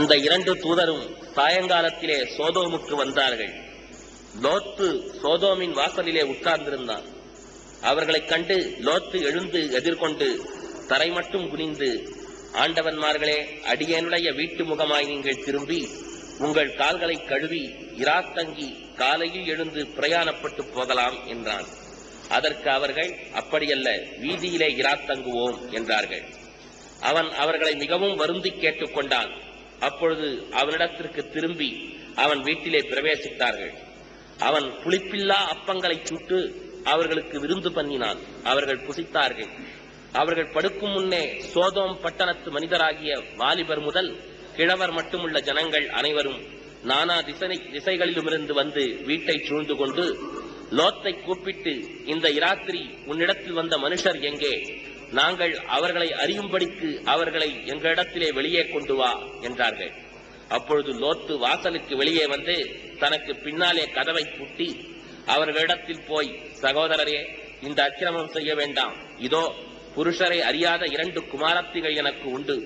அந்த இரண்டு தூதரும் சாயங்காலத்திலே சோதோமுக்கு வந்தார்கள். லோத்து சோதோமின் வாசலிலே உட்கார்ந்திருந்தான். அவர்களைக் கண்டு லோத்து எழுந்து எதிர்கொண்டு தரை மட்டும் குனிந்து ஆண்டவன்மார்களே அடியனுடைய வீட்டு முகமாய் நீங்கள் திரும்பி உங்கள் கால்களை கழுவி இராத்தங்கி காலையில் எழுந்து பிரயாணப்பட்டு போகலாம் என்றான். அதற்கு அவர்கள் அப்படியல்ல வீதியிலே இராத்தங்குவோம் என்றார்கள். அவன் அவர்களை மிகவும் வருந்தி கேட்டுக்கொண்டான் அப்பொழுது அவனிடத்திற்கு திரும்பி அவன் வீட்டிலே பிரவேசித்தார்கள். அவன் புளிப்பில்லா அப்பங்களை சுட்டு அவர்களுக்கு விருந்து பண்ணினான். அவர்கள் புசித்தார்கள். அவர்கள் படுக்கும் முன்னே சோதோம் பட்டணத்து மனிதராகிய வாலிபர் முதல் கிழவர் மட்டுமுள்ள ஜனங்கள் அனைவரும் நானா திசை திசைகளிலுமிருந்து வந்து வீட்டை சூழ்ந்து கொண்டு லோத்தை கூப்பிட்டு இந்த இராத்திரி உன்னிடத்தில் வந்த மனுஷர் எங்கே? நாங்கள் அவர்களை அறியும்படிக்கு அவர்களை எங்களிடத்திலே வெளியே கொண்டு வா என்றார்கள். அப்பொழுது லோத்து வாசலுக்கு வெளியே வந்து தனக்கு பின்னாலே கதவை பூட்டி அவர்களிடத்தில் போய் சகோதரரே இந்த அக்கிரமம் செய்ய வேண்டாம். இதோ புருஷரை அறியாத இரண்டு குமாரத்திகள் எனக்கு உண்டு.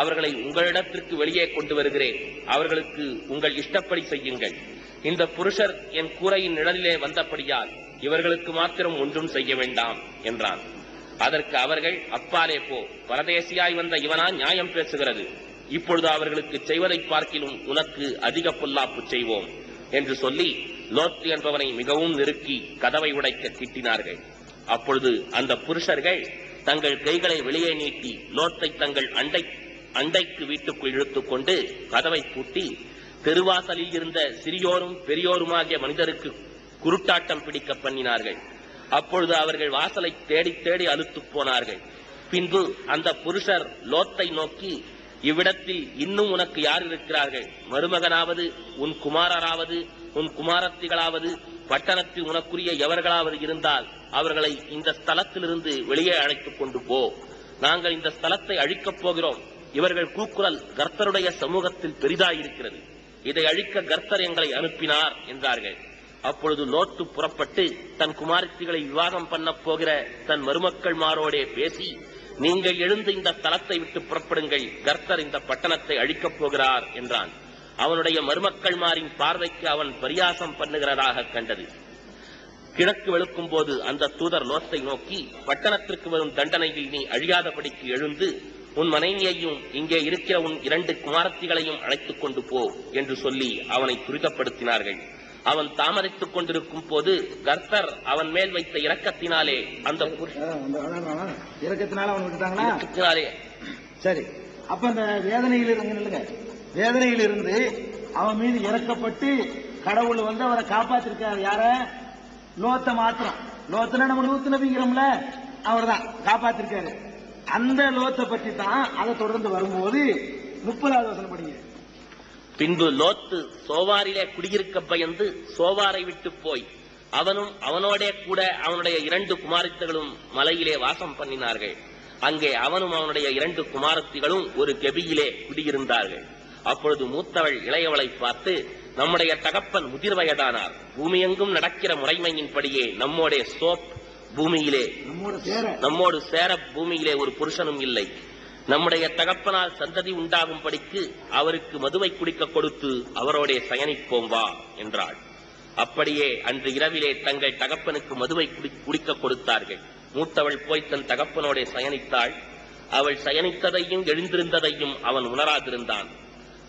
அவர்களை உங்களிடத்திற்கு வெளியே கொண்டு வருகிறேன். அவர்களுக்கு உங்கள் இஷ்டப்படி செய்யுங்கள். இந்த புருஷர் என் கூரையின் நிழலிலே வந்தபடியால் இவர்களுக்கு மாத்திரம் ஒன்றும் செய்ய வேண்டாம் என்றான். அதற்கு அவர்கள் அப்பாலே போ பரதேசியாய் வந்த இவனா நியாயம் பேசுகிறது. இப்பொழுது அவர்களுக்கு செய்வதை பார்க்கிலும் உனக்கு அதிக பொல்லாப்பு செய்வோம் என்று சொல்லி லோத் என்பவனை மிகவும் நெருக்கி கதவை உடைக்க திட்டினார்கள். அப்பொழுது அந்த புருஷர்கள் தங்கள் கைகளை வெளியே நீட்டி லோத்தை தங்கள் அண்டை அண்டைக்கு வீட்டுக்குள் இழுத்துக் கொண்டு கதவை பூட்டி தெருவாசலில் இருந்த சிறியோரும் பெரியோருமாகிய மனிதருக்கு குருட்டாட்டம் பிடிக்க பண்ணினார்கள். அப்பொழுது அவர்கள் வாசலை தேடி தேடி அழுத்து போனார்கள். பின்பு அந்த புருஷர் லோத்தை நோக்கி இவ்விடத்தில் இன்னும் உனக்கு யார் இருக்கிறார்கள்? மருமகனாவது உன் குமாரராவது உன் குமாரத்திகளாவது பட்டணத்தில் உனக்குரிய எவர்களாவது இருந்தால் அவர்களை இந்த ஸ்தலத்திலிருந்து வெளியே அழைத்துக் கொண்டு போ. நாங்கள் இந்த ஸ்தலத்தை அழிக்கப் போகிறோம். இவர்கள் கூக்குரல் கர்த்தருடைய சமூகத்தில் பெரிதாயிருக்கிறது. இதை அழிக்க கர்த்தர் எங்களை அனுப்பினார் என்றார்கள். அப்பொழுது லோத்து புறப்பட்டு தன் குமாரத்திகளை விவாகம் பண்ணப் போகிற தன் மருமக்கள் மாரோடே பேசி நீங்கள் எழுந்து இந்த தளத்தை விட்டு புறப்படுங்கள். கர்த்தர் இந்த பட்டணத்தை அழிக்கப் போகிறார் என்றான். அவனுடைய மருமக்கள்மாரின் பார்வைக்கு அவன் பரியாசம் பண்ணுகிறதாக கண்டது. கிழக்கு வெளுக்கும் போது அந்த தூதர் லோத்தை நோக்கி பட்டணத்திற்கு வரும் தண்டனையில் நீ அழியாதபடிக்கு எழுந்து உன் மனைவியையும் இங்கே இருக்கிற உன் இரண்டு குமாரத்திகளையும் அழைத்துக் கொண்டு போ என்று சொல்லி அவனை துரிதப்படுத்தினார்கள். அவன் தாமதித்துக் கொண்டிருக்கும் போது கர்த்தர் அவன் மேல் வைத்த இரக்கத்தினாலே அந்த இரக்கத்தினாலே சரி. அப்ப அந்த வேதனையில் இருந்து வேதனையில் இருந்து அவன் மீது இறக்கப்பட்டு கடவுள் வந்து அவரை காப்பாத்திருக்காரு. யார? லோத்த மாத்திரம். லோத்தனா நம்ம லூத்து நபிங்கிறோம்ல அவர் தான் காப்பாத்திருக்காரு. அந்த லோத்தை பற்றி தான் அதை தொடர்ந்து வரும்போது முப்பதாவது வசனம் படிங்க. பின்பு லோத்து சோவாரிலே குடியிருக்க பயந்து சோவாரை விட்டு போய் அவனும் அவனோடே கூட அவனுடைய இரண்டு குமாரத்திகளும் மலையிலே வாசம் பண்ணினார்கள். அங்கே அவனும் அவனுடைய இரண்டு குமாரத்திகளும் ஒரு கெபியிலே குடியிருந்தார்கள். அப்பொழுது மூத்தவள் இளையவளை பார்த்து நம்முடைய தகப்பன் முதிர் வயதானார் பூமியெங்கும் நடக்கிற முறைமையின்படியே நம்மோடே சோப் பூமியிலே நம்மோடு சேர பூமியிலே ஒரு புருஷனும் இல்லை. நம்முடைய தகப்பனால் சந்ததி உண்டாகும்படிக்கு அவருக்கு மதுவை குடிக்க கொடுத்து அவரோடே சயனிப்போம் வா என்றாள். அப்படியே அன்று இரவிலே தங்கள் தகப்பனுக்கு மதுவை குடிக்க கொடுத்தார்கள். மூத்தவள் போய் தன் தகப்பனோடே சயனித்தாள். அவள் சயனித்ததையும் எழுந்திருந்ததையும் அவன் உணராதிருந்தான்.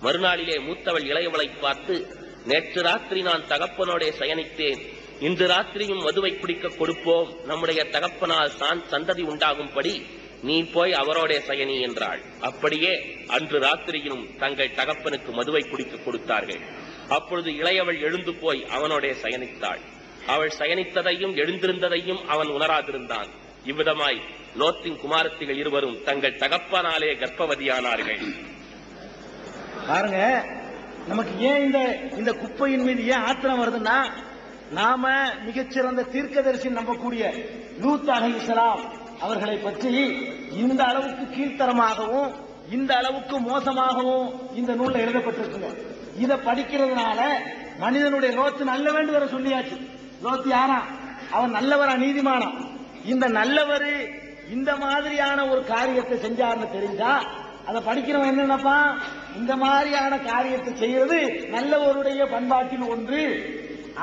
மறுநாளிலே மூத்தவள் இளையவளை பார்த்து நேற்று ராத்திரி நான் தகப்பனோடே சயனித்தேன். இன்று ராத்திரியும் மதுவை குடிக்க கொடுப்போம். நம்முடைய தகப்பனால் தான் சந்ததி உண்டாகும்படி நீ போய் அவரோடே சயனி என்றாள். அப்படியே அன்று ராத்திரியிலும் தங்கள் தகப்பனுக்கு மதுவை குடிக்க கொடுத்தார்கள். அப்பொழுது இளையவள் எழுந்து போய் அவனுடைய சயனித்தாள். அவள் சயனித்ததையும் எழுந்திருந்ததையும் அவன் உணராதிருந்தான். இவ்விதமாய் லோத்தின் குமாரத்திகள் இருவரும் தங்கள் தகப்பனாலே கர்ப்பவதியானார்கள். பாருங்க நமக்கு ஏன் இந்த இந்த குப்பையின் மீது ஏன் ஆத்திரம் வருதுன்னா நாம மிகச்சிறந்த தீர்க்கதரிசி நம்பக்கூடிய லூத் அலைஹிஸ்ஸலாம் அவர்களை பற்றி இந்த அளவுக்கு கீழ்த்தரமாகவும் இந்த அளவுக்கு மோசமாகவும் இந்த நூல்ல எழுதப்பட்டிருக்குங்க. இதை படிக்கிறதுனால மனிதனுடைய லோத்து நல்லவன் வர சொல்லியாச்சு. லோத்து யாரா? அவன் நல்லவரா நீதிமானா? இந்த நல்லவர் இந்த மாதிரியான ஒரு காரியத்தை செஞ்சாருன்னு தெரிஞ்சா அதை படிக்கிறவன் என்னென்னப்பா? இந்த மாதிரியான காரியத்தை செய்யறது நல்லவருடைய பண்பாட்டில் ஒன்று.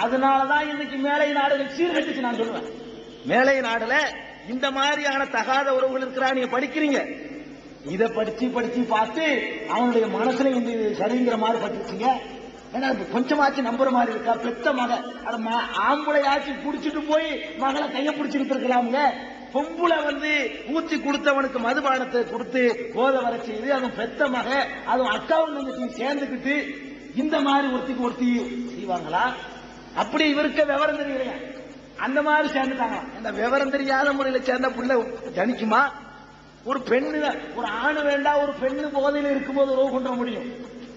அதனாலதான் இன்னைக்கு மேலை நாடுகள் சீர்கட்டுச்சு நான் சொல்லுவேன். மேலை நாடுல இந்த மாதிரியான தகாத உறவுகள் இருக்கிறா நீங்க படிக்கிறீங்க. இத படிச்சு படிச்சு பார்த்து அவனுடைய மனசுல இந்த சரிங்கிற மாதிரி பட்டுச்சுங்க. ஏன்னா கொஞ்சமாச்சு நம்புற மாதிரி இருக்கா? பெத்த மக. அட ம- புடிச்சிட்டு போய் மகளை கைய பிடிச்சிட்டு இருக்கலாமுங்க பொம்புல வந்து ஊத்தி கொடுத்தவனுக்கு மதுபானத்தை கொடுத்து போத வர செய்து அதுவும் பெத்த மக அதுவும் அக்காவும் தங்கச்சியும் சேர்ந்துக்கிட்டு இந்த மாதிரி ஒருத்திக்கு ஒருத்தி செய்வாங்களா? அப்படி இவருக்கு விவரம் தெரியலையா அந்த மாதிரி சேர்ந்துட்டாங்க. இந்த விவரம் தெரியாத முறையில சேர்ந்த புள்ள ஜனிக்குமா? ஒரு பெண்ணு ஒரு ஆணு வேண்டாம் ஒரு பெண்ணு போதையில் இருக்கும்போது உறவு கொண்ட முடியும்.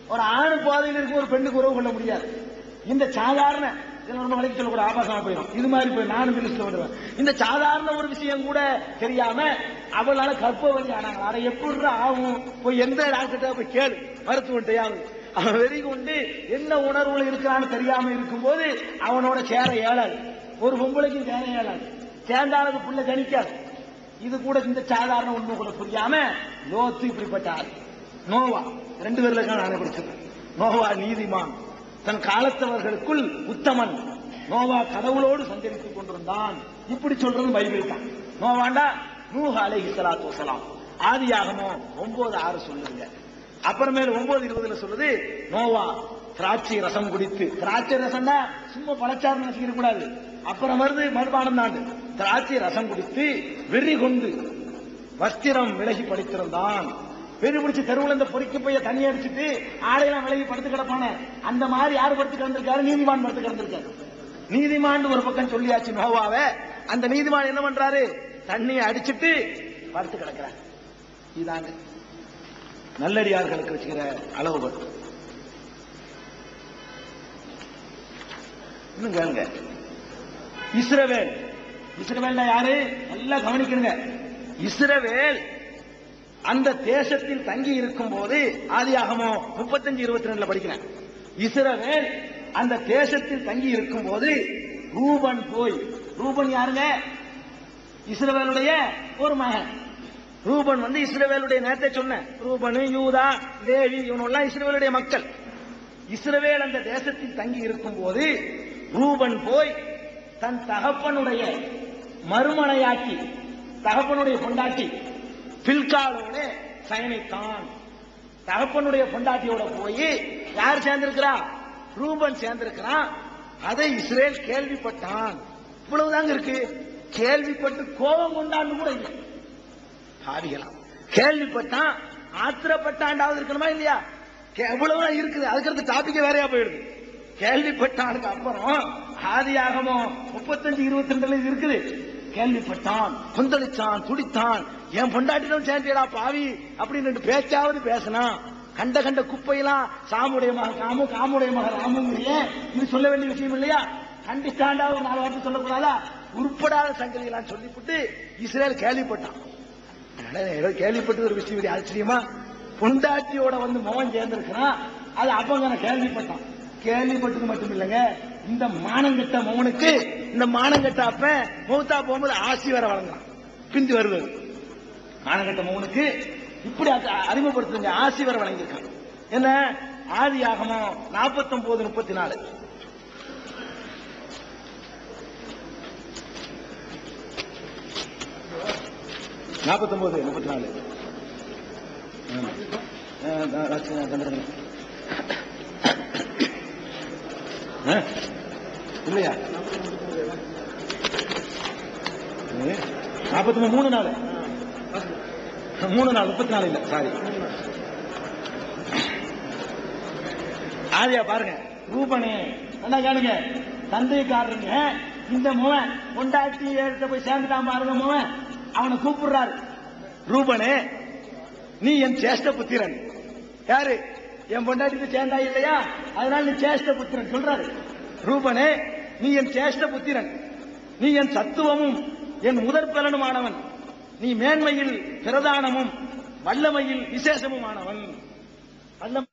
ஒரு ஆணு போதையில் இருக்கும் ஒரு பெண்ணுக்கு உறவு கொள்ள முடியாது. இந்த சாதாரண நம்ம வழக்கு சொல்லக்கூட ஆபாசமா போயிடும். இது மாதிரி போய் நானும் லிஸ்ட்ல வருவேன் இந்த சாதாரண ஒரு விஷயம் கூட தெரியாம அவளால கற்பவழி ஆனாங்க. அதை எப்படி ஆகும்? போய் எந்த டாக்டர்கிட்ட போய் கேளு. மருத்துவன்ட்டையாவது அவன் வெறி கொண்டு என்ன உணர்வுல இருக்கிறான்னு தெரியாம இருக்கும்போது அவனோட சேர ஏழாது. ஒரு பொம்பளைக்கு சேர இயலாது சேர்ந்தாலும் புள்ள கணிக்காது இது கூட இந்த சாதாரண உண்மை கூட புரியாம லோத்து இப்படிப்பட்ட ஆள். நோவா. ரெண்டு பேர்ல நான் படிச்சிருக்கேன். நோவா நீதிமான். தன் காலத்தவர்களுக்குள் உத்தமன். நோவா கடவுளோடு சஞ்சரித்துக் கொண்டிருந்தான். இப்படி சொல்றது பைபிள் தான். நோவாண்டா? நூஹ் அலைஹி ஸலாத்து வஸலாம் ஆதியாகமோ ஒன்பது ஆறு சொல்லுங்க. அப்புறமேல் ஒன்பது இருபதுல சொல்லுது நோவா திராட்சை ரசம் குடித்து. திராட்சை ரசம்னா சும்மா பழச்சாறு நினைச்சிக்க கூடாது. அப்புறம் வருது மறுபானம் தான் திராட்சை ரசம் குடித்து வெறி கொண்டு வஸ்திரம் விலகி படித்திருந்தான். வெறி பிடிச்சி தெருவுல இந்த பொறிக்க போய் தண்ணி அடிச்சுட்டு ஆடையெல்லாம் விலகி படுத்து கிடப்பானே. அந்த மாதிரி யார் படுத்து கிடந்திருக்காரு? நீதிமான் படுத்து கிடந்திருக்காரு. நீதிமான் ஒரு பக்கம் சொல்லியாச்சு நோவாவ அந்த நீதிமான் என்ன பண்றாரு? தண்ணியை அடிச்சிட்டு படுத்து கிடக்கிறார். இதாங்க. நல்லடியார்களுக்கு வச்சுக்கிற அளவுகள் இன்னும் கேளுங்க. இஸ்ரவேல். இஸ்ரவேல் யாரு? நல்லா கவனிக்கணுங்க. இஸ்ரவேல் அந்த தேசத்தில் தங்கி இருக்கும் போது ஆதியாகமோ முப்பத்தஞ்சு இருபத்தி ரெண்டுல படிக்கிறேன். இஸ்ரவேல் அந்த தேசத்தில் தங்கி இருக்கும் போது ரூபன் போய் ரூபன் யாருங்க? இஸ்ரவேலுடைய ஒரு மகன். ரூபன் வந்து இஸ்ரவேலுடைய நேரத்தை சொன்னேன். ரூபனு யூதா தேவி இவனெல்லாம் இஸ்ரவேலுடைய மக்கள். இஸ்ரவேல் அந்த தேசத்தில் தங்கி இருக்கும் போது ரூபன் போய் தன் தகப்பனுடைய மறுமலையாக்கி தகப்பனுடைய பொண்டாட்டி பில்காலோட சயனித்தான். தகப்பனுடைய பொண்டாட்டியோட போய் யார் சேர்ந்திருக்கிறா? ரூபன் சேர்ந்திருக்கிறான். அதை இஸ்ரேல் கேள்விப்பட்டான். இவ்வளவுதாங்க இருக்கு. கேள்விப்பட்டு கோபம் கொண்டான்னு கூட இல்லை. பாவிகளாம். கேள்விப்பட்டான் ஆத்திரப்பட்டாண்டாவது இருக்கணுமா இல்லையா? கே- இருக்குது. அதுக்கு டாபிக் வேறையா போயிடுது. கேள்விப்பட்டானுக்கு அப்புறம் ஆதியாகமோ முப்பத்தஞ்சு இருபத்தி ரெண்டுல இருக்குது. கேள்விப்பட்டான் கொந்தளிச்சான் துடித்தான். என் பொண்டாட்டிலும் சேர்ந்தியடா பாவி அப்படின்னு ரெண்டு பேச்சாவது பேசினான். கண்ட கண்ட குப்பையெல்லாம் சாமுடைய மக காமு காமுடைய மக ராமுங்கிறிய. இது சொல்ல வேண்டிய விஷயம் இல்லையா? கண்டிச்சாண்டா ஒரு நாலு வார்த்தை சொல்லக்கூடாதா? உருப்படாத சங்கதியெல்லாம் சொல்லிவிட்டு இஸ்ரேல் கேள்விப்பட்டான். அதனால ஏதோ கேள்விப்பட்டு ஒரு விஷயம் ஆச்சரியமா பொண்டாட்டியோட வந்து மோகம் சேர்ந்திருக்கிறான் அது அப்பங்க கேள்விப்பட்டான். கேள்விப்பட்டது மட்டும் இல்லைங்க இந்த மானங்கட்ட மோகனுக்கு இந்த மானங்கட்ட அப்ப மௌத்தா போகும்போது ஆசி வேற வழங்கலாம். பிந்தி வருது. மானங்கட்ட மோகனுக்கு இப்படி அறிமுகப்படுத்துங்க ஆசி வேற வழங்கியிருக்கான் என்ன? ஆதி ஆகமோ நாற்பத்தொன்பது முப்பத்தி நாலு நாற்பத்தொன்பது முப்பத்தி நாலு இல்லையா? நாற்பத்தி மூணு நாள். மூணு நாள் முப்பத்தி நாலு இல்ல. சாரி ஆதியா பாருங்க. ரூபனே என்ன கேளுங்க? தந்தைக்காரருங்க. இந்த முவன் கொண்டாட்டி ஏறிட்ட போய் சேர்ந்துட்டான் பாருங்க முவன். அவனை கூப்பிடுறாரு. ரூபனே நீ என் சேஷ்ட புத்திரன். யாரு? என் பொண்டாட்டிக்கு சேர்ந்தா இல்லையா? அதனால நீ சேஷ்ட புத்திரன். சொல்றாரு. ரூபனே நீ என் சேஷ்ட புத்திரன். நீ என் சத்துவமும் என் முதற் பலனுமானவன் நீ மேன்மையில் பிரதானமும் வல்லமையில் விசேஷமுமானவன். வல்லம்